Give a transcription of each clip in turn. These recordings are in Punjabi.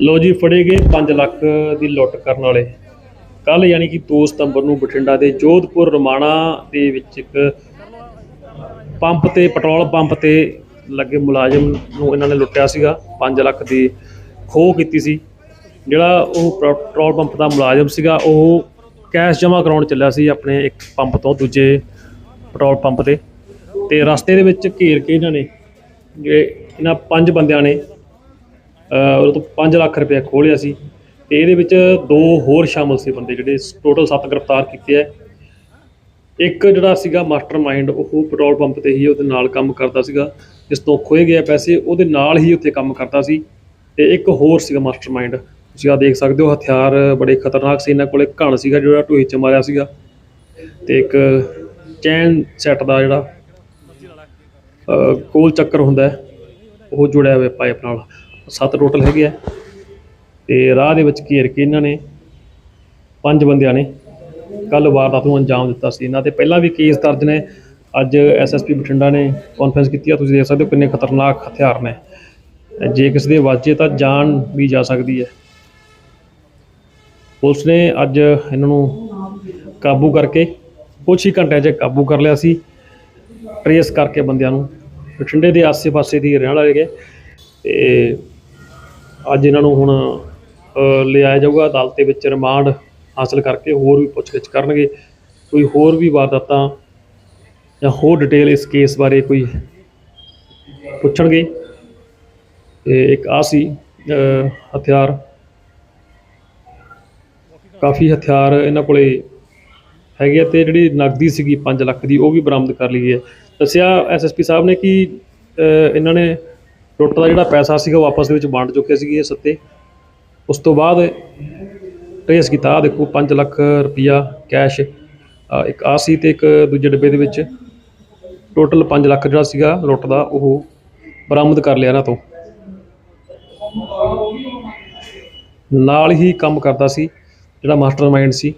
ਲੋ ਜੀ, ਫੜੇ ਗਏ 5 ਲੱਖ ਦੀ ਲੁੱਟ ਕਰਨ ਵਾਲੇ। ਕੱਲ ਯਾਨੀ ਕਿ 2 ਸਤੰਬਰ ਨੂੰ ਬਠਿੰਡਾ ਦੇ ਜੋਧਪੁਰ ਰਮਾਣਾ ਦੇ ਵਿੱਚ ਇੱਕ ਪੰਪ ਤੇ, ਪੈਟਰੋਲ ਪੰਪ ਤੇ ਲੱਗੇ ਮੁਲਾਜ਼ਮ ਨੂੰ ਇਹਨਾਂ ਨੇ ਲੁੱਟਿਆ ਸੀਗਾ। 5 ਲੱਖ ਦੀ ਖੋਹ ਕੀਤੀ ਸੀ। ਜਿਹੜਾ ਉਹ ਪੈਟਰੋਲ ਪੰਪ ਦਾ ਮੁਲਾਜ਼ਮ ਸੀਗਾ, ਉਹ ਕੈਸ਼ ਜਮ੍ਹਾਂ ਕਰਾਉਣ ਚੱਲਿਆ ਸੀ ਆਪਣੇ ਇੱਕ ਪੰਪ ਤੋਂ ਦੂਜੇ ਪੈਟਰੋਲ ਪੰਪ ਤੇ। ਤੇ ਰਸਤੇ ਦੇ ਵਿੱਚ ਘੇਰ ਕੇ ਇਹਨਾਂ ਨੇ ਜਿਹੜੇ ਇਹਨਾਂ ਪੰਜ ਬੰਦਿਆਂ ਨੇ ਉਹ ਤੋਂ 5 ਲੱਖ ਰੁਪਏ ਖੋਹ ਲਿਆ ਸੀ ਤੇ ਇਹਦੇ ਵਿੱਚ ਦੋ ਹੋਰ ਸ਼ਾਮਲ ਸੀ ਬੰਦੇ ਜਿਹੜੇ ਟੋਟਲ 7 ਗ੍ਰਿਫਤਾਰ ਕੀਤੇ ਆ। ਇੱਕ ਜਿਹੜਾ ਸੀਗਾ ਮਾਸਟਰਮਾਈਂਡ ਉਹ ਪੈਟਰੋਲ ਪੰਪ ਤੇ ਹੀ ਉਹਦੇ ਨਾਲ ਕੰਮ ਕਰਦਾ ਸੀਗਾ, ਜਿਸ ਤੋਂ ਖੋਏ ਗਏ ਪੈਸੇ, ਉਹਦੇ ਨਾਲ ਹੀ ਉੱਥੇ ਕੰਮ ਕਰਦਾ ਸੀ ਤੇ ਇੱਕ ਹੋਰ ਸੀਗਾ ਮਾਸਟਰਮਾਈਂਡ ਤੁਸੀਂ ਆ ਦੇਖ ਸਕਦੇ ਹੋ, ਹਥਿਆਰ ਬੜੇ ਖਤਰਨਾਕ ਸੀ, ਇਹਨਾਂ ਕੋਲੇ ਘਣ ਸੀਗਾ ਜਿਹੜਾ ਢੂਹੀ ਚ ਮਾਰਿਆ ਸੀਗਾ ਤੇ ਇੱਕ ਚੈਨ ਸੈੱਟ ਦਾ ਜਿਹੜਾ ਕੋਲ ਚੱਕਰ ਹੁੰਦਾ, ਉਹ ਜੁੜਿਆ ਹੋਇਆ ਪਾਈਪ ਨਾਲ। ਸੱਤ ਟੋਟਲ ਹੈਗੇ ਆ। ਤੇ ਰਾਹ ਦੇ ਵਿੱਚ ਘੇਰ ਕੇ ਇਹਨਾਂ ਨੇ ਪੰਜ ਬੰਦਿਆਂ ਨੇ ਕੱਲ ਵਾਰਦਾਤ ਨੂੰ ਅੰਜਾਮ ਦਿੱਤਾ ਸੀ। ਇਹਨਾਂ ਤੇ ਪਹਿਲਾਂ ਵੀ ਕੇਸ ਦਰਜ ਨੇ। ਅੱਜ ਐਸਐਸਪੀ ਬਠਿੰਡਾ ਨੇ ਕਾਨਫਰੰਸ ਕੀਤੀ ਆ। ਤੁਸੀਂ ਦੇਖ ਸਕਦੇ ਹੋ ਕਿੰਨੇ ਖਤਰਨਾਕ ਹਥਿਆਰ ਨੇ। ਜੇ ਕਿਸੇ ਦੇ ਵਾਜੇ ਤਾਂ ਜਾਨ ਵੀ ਜਾ ਸਕਦੀ ਹੈ। ਪੁਲਿਸ ਨੇ ਅੱਜ ਇਹਨਾਂ ਨੂੰ ਕਾਬੂ ਕਰਕੇ ਕੁਛ ਹੀ ਘੰਟਿਆਂ 'ਚ ਕਾਬੂ ਕਰ ਲਿਆ ਸੀ। ਟਰੇਸ ਕਰਕੇ ਬੰਦਿਆਂ ਨੂੰ ਬਠਿੰਡੇ ਦੇ ਆਸੇ-ਪਾਸੇ ਦੀ ਰਹਿਣ ਵਾਲੇ ਗਏ ਤੇ ਅੱਜ ਇਹਨਾਂ ਨੂੰ ਹੁਣ ਲਿਆਇਆ ਜਾਊਗਾ ਅਦਾਲਤ ਦੇ ਵਿੱਚ ਰਿਮਾਂਡ ਹਾਸਲ ਕਰਕੇ ਹੋਰ ਵੀ ਪੁੱਛਗਿੱਛ ਕਰਨਗੇ। ਕੋਈ ਹੋਰ ਵੀ ਵਾਰਦਾਤਾਂ ਜਾਂ ਹੋਰ ਡਿਟੇਲ ਇਸ ਕੇਸ ਬਾਰੇ ਕੋਈ ਪੁੱਛਣਗੇ? ਤੇ ਇੱਕ ਆ ਸੀ ਹਥਿਆਰ। ਕਾਫੀ ਹਥਿਆਰ ਇਹਨਾਂ ਕੋਲੇ ਹੈਗੇ ਆ ਤੇ ਜਿਹੜੀ ਨਕਦੀ ਸੀਗੀ 5 ਲੱਖ ਦੀ ਉਹ ਵੀ ਬਰਾਮਦ ਕਰ ਲਈ ਹੈ। ਦੱਸਿਆ ਐਸਐਸਪੀ ਸਾਹਿਬ ਨੇ ਕਿ ਇਹਨਾਂ ਨੇ ਲੁੱਟ ਦਾ ਜਿਹੜਾ ਪੈਸਾ ਸੀਗਾ ਉਹ ਆਪਸ ਦੇ ਵਿੱਚ ਵੰਡ ਚੁੱਕੇ ਸੀਗੇ ਇਹ ਸੱਤੇ। ਉਸ ਤੋਂ ਬਾਅਦ ਟਰੇਸ ਕੀਤਾ ਆਹ ਦੇਖੋ 5 ਲੱਖ ਰੁਪਈਆ ਕੈਸ਼ ਇੱਕ ਆ ਸੀ ਤੇ ਇੱਕ ਦੂਜੇ ਡੱਬੇ ਦੇ ਵਿੱਚ। ਟੋਟਲ 5 ਲੱਖ ਜਿਹੜਾ ਸੀਗਾ ਲੁੱਟ ਦਾ ਉਹ ਬਰਾਮਦ ਕਰ ਲਿਆ ਇਹਨਾਂ ਤੋਂ। ਨਾਲ ਹੀ ਕੰਮ ਕਰਦਾ ਸੀ ਜਿਹੜਾ ਮਾਸਟਰਮਾਈਂਡ ਸੀ।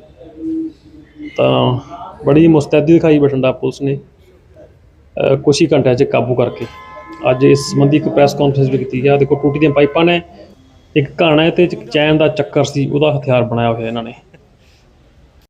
ਤਾਂ ਬੜੀ ਮੁਸਤੈਦੀ ਦਿਖਾਈ ਬਠਿੰਡਾ ਪੁਲਿਸ ਨੇ ਅ, ਕੁਛ ਹੀ ਘੰਟਿਆਂ 'ਚ ਕਾਬੂ ਕਰਕੇ। ਅੱਜ ਇਸ ਸੰਬੰਧੀ ਇੱਕ ਪ੍ਰੈਸ ਕਾਨਫਰੰਸ ਵੀ ਕੀਤੀ ਗਿਆ ਦੇਖੋ, ਟੂਟੀ ਦੀਆਂ ਪਾਈਪਾਂ ਨੇ ਇੱਕ ਘਾਣਾ ਹੈ ਤੇ ਇੱਕ ਚੈਨ ਦਾ ਚੱਕਰ ਸੀ, ਉਹਦਾ ਹਥਿਆਰ ਬਣਾਇਆ ਹੋਇਆ ਇਹਨਾਂ ਨੇ।